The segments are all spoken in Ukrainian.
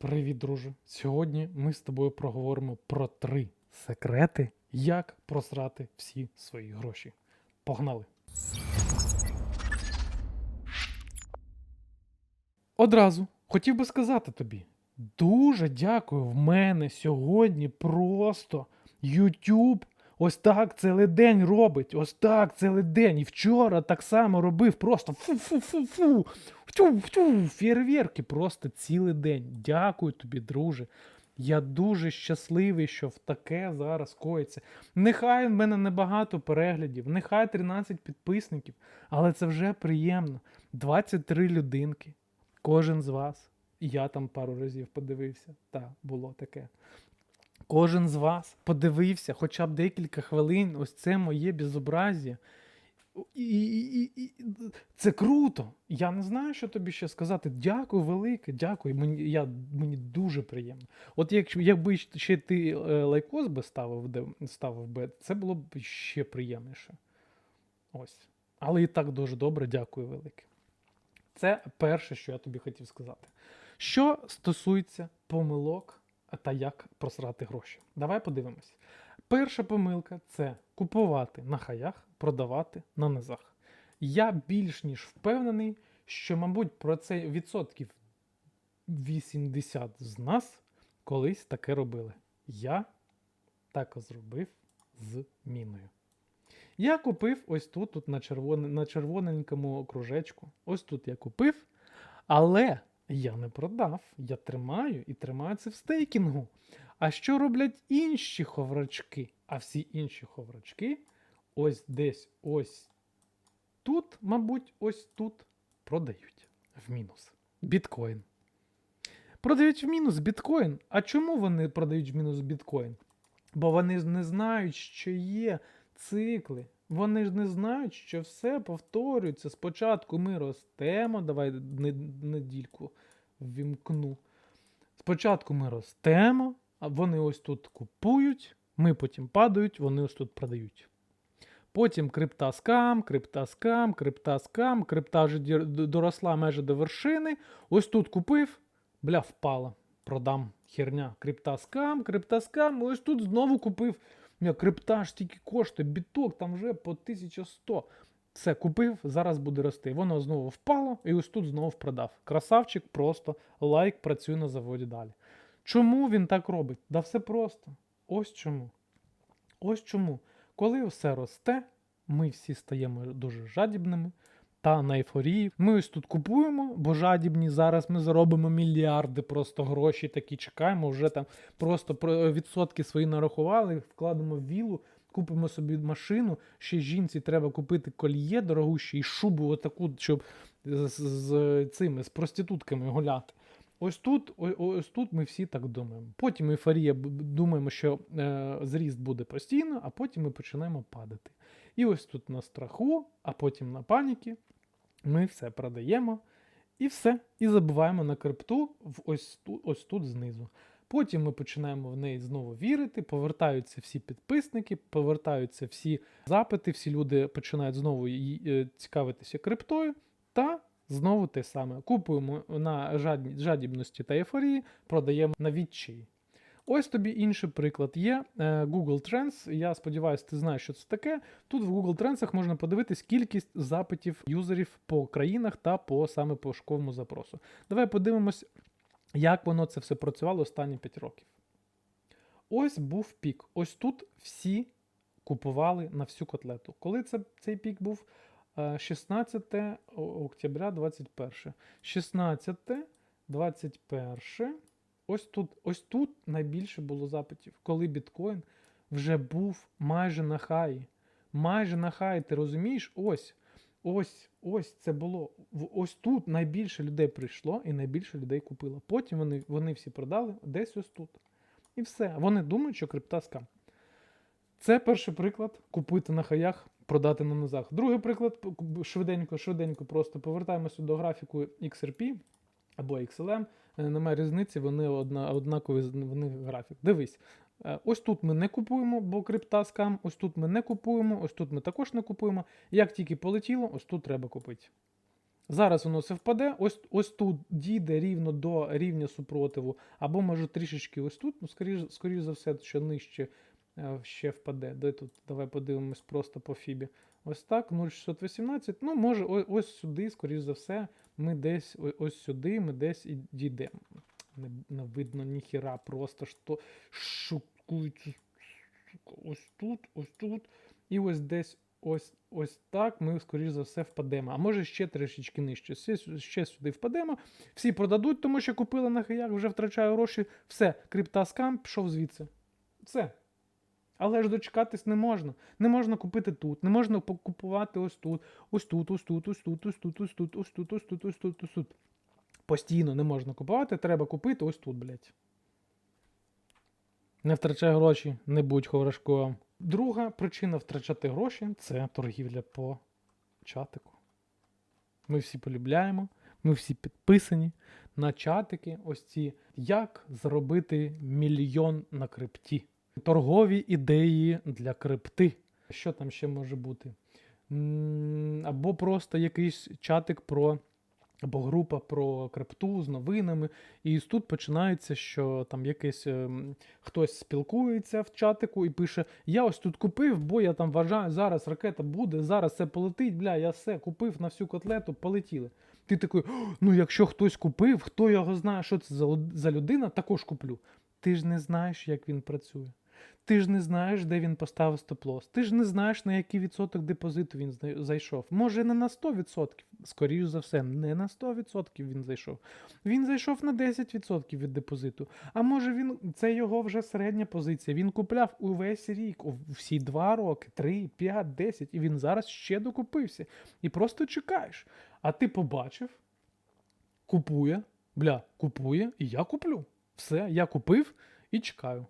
Привіт, друже. Сьогодні ми з тобою проговоримо про три секрети, як просрати всі свої гроші. Погнали! Одразу хотів би сказати тобі: дуже дякую. В мене сьогодні просто YouTube ось так цілий день робить. Ось так цілий день. І вчора так само робив. Просто фу-фу-фу-фу. Втю-втю, фєрверки просто цілий день. Дякую тобі, друже. Я дуже щасливий, що в таке зараз коїться. Нехай в мене небагато переглядів, нехай 13 підписників, але це вже приємно. 23 людинки. Кожен з вас. Я там пару разів подивився. Так, було таке. Кожен з вас подивився хоча б декілька хвилин, ось це моє безобразія. І, і, і, це круто. Я не знаю, що тобі ще сказати. Дякую, велике, дякую. Мені, я, мені дуже приємно. От якщо якби ще ти е, лайкос би ставив, де, ставив би, це було б ще приємніше. Ось. Але і так дуже добре, дякую велике. Це перше, що я тобі хотів сказати. Що стосується помилок та як просрати гроші. Давай подивимось. Перша помилка це купувати на хаях, продавати на низах. Я більш ніж впевнений, що, мабуть, про це відсотків 80 з нас колись таке робили. Я так зробив з міною. Я купив ось тут, тут на, червоне, на червоненькому кружечку. Ось тут я купив, але я не продав. Я тримаю і тримаю це в стейкінгу. А що роблять інші ховрачки? А всі інші ховрачки ось десь ось тут, мабуть, ось тут продають в мінус. Біткоін. Продають в мінус біткоін. А чому вони продають в мінус біткоін? Бо вони ж не знають, що є цикли. Вони ж не знають, що все повторюється. Спочатку ми ростемо. Давай недільку вімкну. Спочатку ми ростемо, а вони ось тут купують, ми потім падають, вони ось тут продають. Потім крипта скам, крипта скам, крипта вже доросла майже до вершини. Ось тут купив, бля, впала. Продам херня. Крипта скам. Ось тут знову купив. Крипта ж тільки коштує, біток там вже по 1100. Все, купив, зараз буде рости. Воно знову впало, і ось тут знову продав. Красавчик, просто лайк працює на заводі далі. Чому він так робить? Да все просто. Ось чому. Ось чому. Коли все росте, ми всі стаємо дуже жадібними та на ейфорії. Ми ось тут купуємо, бо жадібні. Зараз ми заробимо мільярди просто гроші такі чекаємо. Вже там просто відсотки свої нарахували, вкладемо в вілу, купимо собі машину. Ще жінці треба купити кольє дорогуще і шубу отаку, щоб з, з, з цими з проститутками гуляти. Ось тут, ось тут ми всі так думаємо. Потім ейфорія думаємо, що е, зріст буде постійно, а потім ми починаємо падати. І ось тут на страху, а потім на паніки ми все продаємо і все. І забуваємо на крипту в ось, ось тут знизу. Потім ми починаємо в неї знову вірити, повертаються всі підписники, повертаються всі запити, всі люди починають знову е, цікавитися криптою, та знову те саме. Купуємо на жадібності та ейфорії, продаємо на відчаї. Ось тобі інший приклад є е, Google Trends. Я сподіваюся, ти знаєш, що це таке. Тут в Google Trends можна подивитись кількість запитів юзерів по країнах та по саме пошуковому запросу. Давай подивимось, як воно це все працювало останні 5 років. Ось був пік. Ось тут всі купували на всю котлету. Коли це, цей пік був? Е, 16 октября 21. 16, 21. Ось тут, ось тут найбільше було запитів, коли біткоін вже був майже на хаї. Майже на хаї, ти розумієш? Ось, ось, ось це було. Ось тут найбільше людей прийшло і найбільше людей купило. Потім вони, вони всі продали десь ось тут. І все. Вони думають, що крипта скам. Це перший приклад купити на хаях, продати на низах. Другий приклад швиденько, швиденько просто повертаємося до графіку XRP або XLM. Е, Немає різниці, вони одна, однакові з- в них графік. Дивись. е, Ось тут ми не купуємо, бо крипта скам, ось тут ми не купуємо, ось тут ми також не купуємо. Як тільки полетіло, ось тут треба купити. Зараз воно все впаде, ось, ось тут дійде рівно до рівня супротиву, або може трішечки ось тут, ну, скоріш, скоріш за все, що нижче ще впаде. Де тут? Давай подивимось просто по фібі. Ось так, 0,618. Ну, може, ось сюди, скоріш за все, ми десь ось сюди, ми десь і дійдемо. Не, не видно ніхіра, просто що шукується. Ось тут, ось тут. І ось десь ось, ось так ми, скоріш за все, впадемо. А може ще трішечки нижче. Ще, ще сюди впадемо. Всі продадуть, тому що купили на хаяк, вже втрачаю гроші. Все, крипта скам, пішов звідси. Все. Але ж дочекатись не можна. Не можна купити тут, не можна купувати ось тут, ось тут, ось тут, ось тут, ось тут, ось тут, ось тут, ось тут, ось тут, ось тут. Постійно не можна купувати, треба купити ось тут, блядь. Не втрачай гроші, не будь хворашком. Друга причина втрачати гроші це торгівля по чатику. Ми всі полюбляємо, ми всі підписані на чатики. Ось ці як заробити мільйон на крипті. Торгові ідеї для крипти. Що там ще може бути? Або просто якийсь чатик про. Або група про крипту з новинами, і тут починається, що там якийсь ем, хтось спілкується в чатику і пише: Я ось тут купив, бо я там вважаю, зараз ракета буде, зараз це полетить, бля, я все купив на всю котлету, полетіли. Ти такий, ну якщо хтось купив, хто його знає, що це за людина, також куплю. Ти ж не знаєш, як він працює. Ти ж не знаєш, де він поставив стоп-лосс. Ти ж не знаєш, на який відсоток депозиту він зайшов. Може, не на 100%, скоріш за все, не на 100% він зайшов. Він зайшов на 10% від депозиту. А може він це його вже середня позиція. Він купляв увесь рік, всі 2 роки, 3, 5, 10, і він зараз ще докупився. І просто чекаєш. А ти побачив, купує, бля, купує, і я куплю. Все, я купив і чекаю.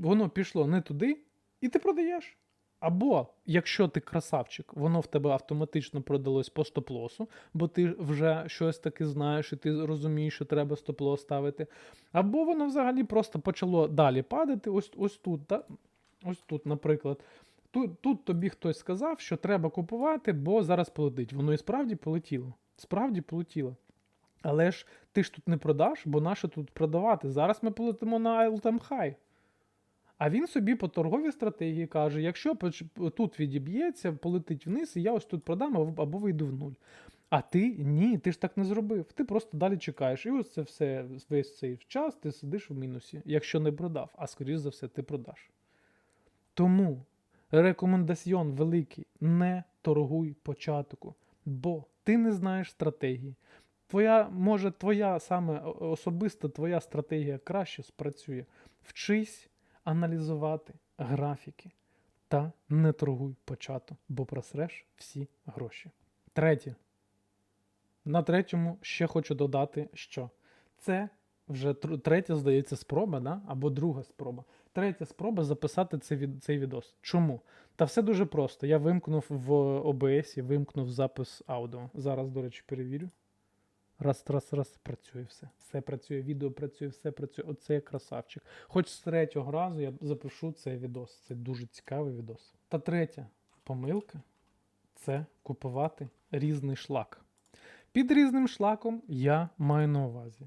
Воно пішло не туди, і ти продаєш. Або, якщо ти красавчик, воно в тебе автоматично продалось по стоп-лосу, бо ти вже щось таки знаєш, і ти розумієш, що треба стоп-лосс ставити. Або воно взагалі просто почало далі падати. Ось, ось тут, та? ось тут, наприклад. Тут, тут тобі хтось сказав, що треба купувати, бо зараз полетить. Воно і справді полетіло. Справді полетіло. Але ж ти ж тут не продаш, бо наше тут продавати. Зараз ми полетимо на high. А він собі по торговій стратегії каже: якщо тут відіб'ється, полетить вниз, і я ось тут продам або- вийду в нуль. А ти ні, ти ж так не зробив. Ти просто далі чекаєш. І ось це все весь цей час ти сидиш в мінусі, якщо не продав, а скоріш за все, ти продаш. Тому рекомендаціон великий: не торгуй початку, бо ти не знаєш стратегії. Твоя, може, твоя саме особиста твоя стратегія краще спрацює. Вчись аналізувати графіки та не торгуй почату, бо просреш всі гроші. Третє. На третьому ще хочу додати, що це вже третя, здається, спроба, да? або друга спроба. Третя спроба записати цей, від, цей відос. Чому? Та все дуже просто. Я вимкнув в OBS, вимкнув запис аудіо. Зараз, до речі, перевірю. Раз, раз, раз, працює все. Все працює, відео працює, все працює. Оце я красавчик. Хоч з третього разу я запишу цей відос. Це дуже цікавий відос. Та третя помилка це купувати різний шлак. Під різним шлаком я маю на увазі.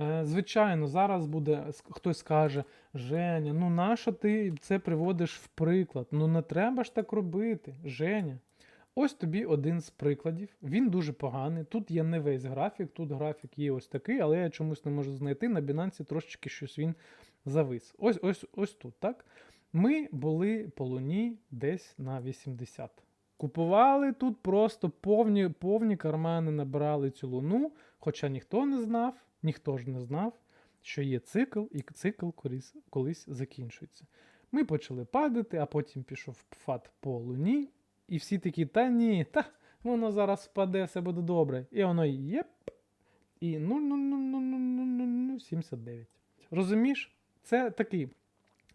Е, Звичайно, зараз буде хтось скаже: Женя, ну нащо ти це приводиш в приклад? Ну не треба ж так робити, Женя. Ось тобі один з прикладів. Він дуже поганий. Тут є не весь графік, тут графік є ось такий, але я чомусь не можу знайти. На Binance трошечки щось він завис. Ось ось ось тут, так? Ми були по луні десь на 80. Купували тут просто повні, повні кармани набирали цю луну, хоча ніхто не знав, ніхто ж не знав, що є цикл, і цикл колись, колись закінчується. Ми почали падати, а потім пішов фат по луні, і всі такі, та ні, та воно зараз впаде, все буде добре. І воно єп. І 0,0000079. Розумієш? Це такий.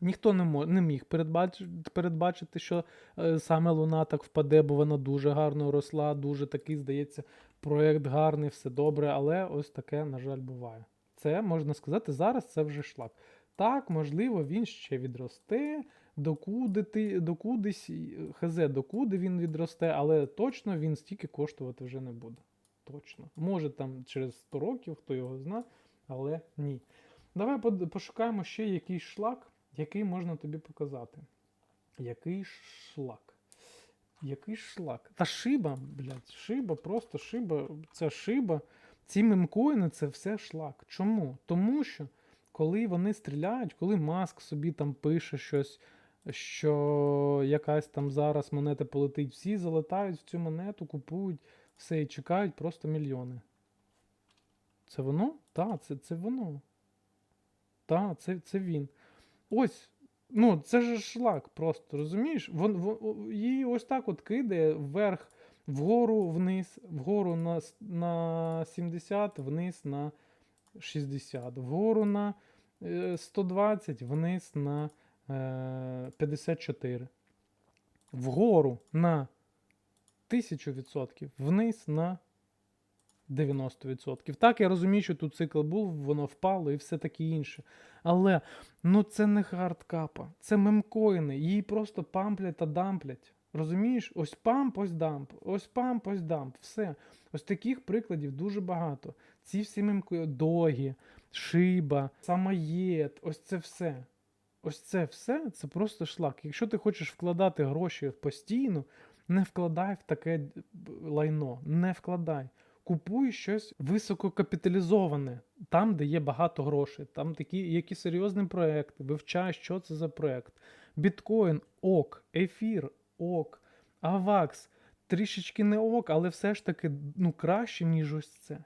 Ніхто не, мо- не міг передбачити, що е, саме Луна так впаде, бо вона дуже гарно росла, дуже такий, здається, проєкт гарний, все добре, але ось таке, на жаль, буває. Це можна сказати, зараз це вже шлак. Так, можливо, він ще відросте, докуди ти, докудись, і, хз, докуди він відросте, але точно він стільки коштувати вже не буде. точно. Може там через 100 років, хто його зна, але ні. Давай пошукаємо ще якийсь шлак, який можна тобі показати. Який шлак? Який шлак? Та шиба, блядь, шиба, просто шиба. Це шиба. Ці мемкоїни це все шлак. Чому? Тому що коли вони стріляють, коли Маск собі там пише щось, що якась там зараз монета полетить, всі залетають в цю монету, купують все і чекають просто мільйони. Це воно? Так, це, це воно. Так, це, це він. Ось. Ну, це ж шлак просто, розумієш? Вон, вон, її ось так от кидає вверх, вгору, вниз, вгору на, на 70, вниз на 60, вгору на е, 120, вниз на е, 54. Вгору на 1000%, вниз на 90%. Так, я розумію, що тут цикл був, воно впало і все таке інше. Але ну це не хардкапа, це мемкоїни. Її просто памплять та дамплять. Розумієш? Ось памп, ось дамп, ось памп, ось дамп. Все. Ось таких прикладів дуже багато. Ці всі мемкоїни, догі, шиба, самоєд, ось це все. Ось це все це просто шлак. Якщо ти хочеш вкладати гроші постійно, не вкладай в таке лайно, не вкладай. Купуй щось висококапіталізоване, там, де є багато грошей, там такі, які серйозні проекти, вивчай, що це за проект. Біткоін ок, ефір ок, авакс трішечки не ок, але все ж таки ну, краще, ніж ось це.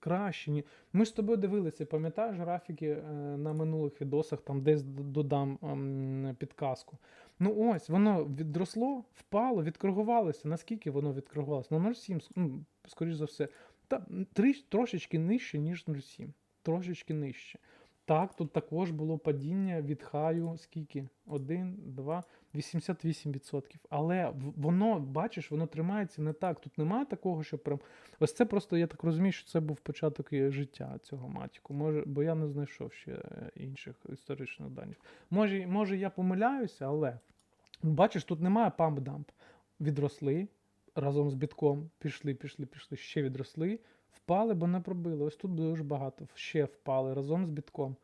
Краще. Ми ж з тобою дивилися, пам'ятаєш графіки е, на минулих відосах, там десь додам ем, підказку. Ну ось, воно відросло, впало, відкоригувалося. Наскільки воно відкоригувалося? На 0,7, ну, скоріш за все. Та, три, трошечки нижче, ніж 0,7. Трошечки нижче. Так, тут також було падіння від хаю, скільки? 1, 2, 88%. Але воно, бачиш, воно тримається не так. Тут немає такого, що прям. Ось це просто, я так розумію, що це був початок життя цього матіку. Може, бо я не знайшов ще е, інших історичних даних. Може, може я помиляюся, але бачиш, тут немає памп-дамп. Відросли разом з бітком, пішли, пішли, пішли, ще відросли, впали, бо не пробили. Ось тут дуже багато. Ще впали разом з бітком.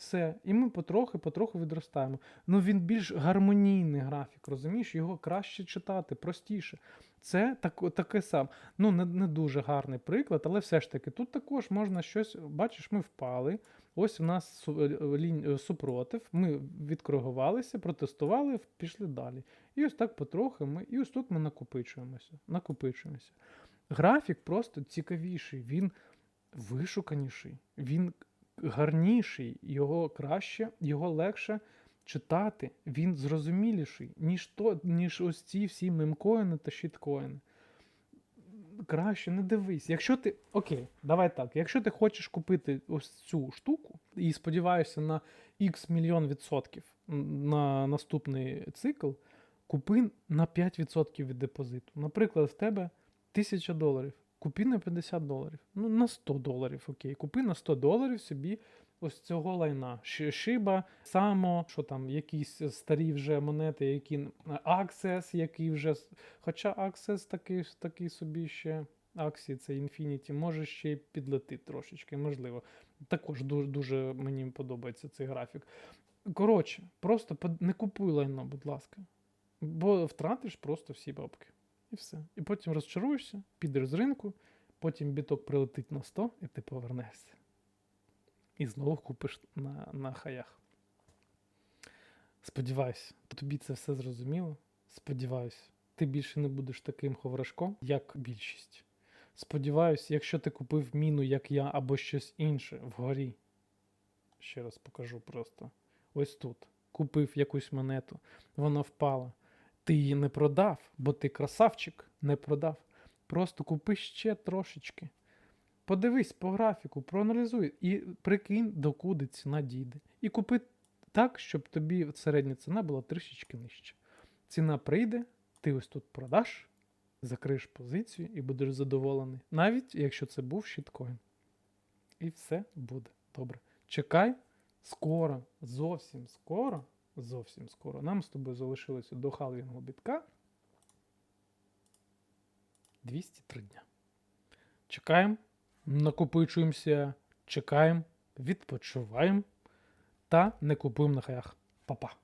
Все. І ми потрохи, потроху відростаємо. Ну він більш гармонійний графік, розумієш? Його краще читати, простіше. Це так, таке сам. Ну, не, не дуже гарний приклад, але все ж таки, тут також можна щось. Бачиш, ми впали. Ось у нас су- е, лінь, е, супротив. Ми відкоригувалися, протестували, пішли далі. І ось так потрохи ми. І ось тут ми накопичуємося. накопичуємося. Графік просто цікавіший, він вишуканіший, він гарніший, його краще, його легше читати, він зрозуміліший, ніж, то, ніж ось ці всі мемкоїни та щіткоїни. Краще не дивись. Якщо ти. Окей, давай так. Якщо ти хочеш купити ось цю штуку і сподіваєшся на X мільйон відсотків на наступний цикл, купи на 5% від депозиту. Наприклад, в тебе 1000 доларів. Купи на 50 доларів. Ну, на 100 доларів, окей. Купи на 100 доларів собі ось цього лайна. Шиба, само, що там, якісь старі вже монети, які Access, який вже. Хоча Access такий, такий собі ще. Аксі, це Infinity, може ще й підлетить трошечки, можливо. Також дуже, дуже мені подобається цей графік. Коротше, просто не купуй лайно, будь ласка. Бо втратиш просто всі бабки. І все. І потім розчаруєшся, підеш з ринку, потім біток прилетить на 100, і ти повернешся. І знову купиш на, на хаях. Сподіваюсь, тобі це все зрозуміло. Сподіваюсь, ти більше не будеш таким ховрашком, як більшість. Сподіваюсь, якщо ти купив міну, як я, або щось інше вгорі. Ще раз покажу просто. Ось тут. Купив якусь монету, вона впала. Ти її не продав, бо ти красавчик, не продав. Просто купи ще трошечки. Подивись по графіку, проаналізуй і прикинь, докуди ціна дійде. І купи так, щоб тобі середня ціна була трішечки нижче. Ціна прийде, ти ось тут продаш, закриєш позицію і будеш задоволений. Навіть якщо це був щиткоін. І все буде добре. Чекай, скоро, зовсім скоро, зовсім скоро. Нам з тобою залишилося до халвінгу бітка 203 дня. Чекаємо, накопичуємося, чекаємо, відпочиваємо та не купуємо на хаях. Па-па.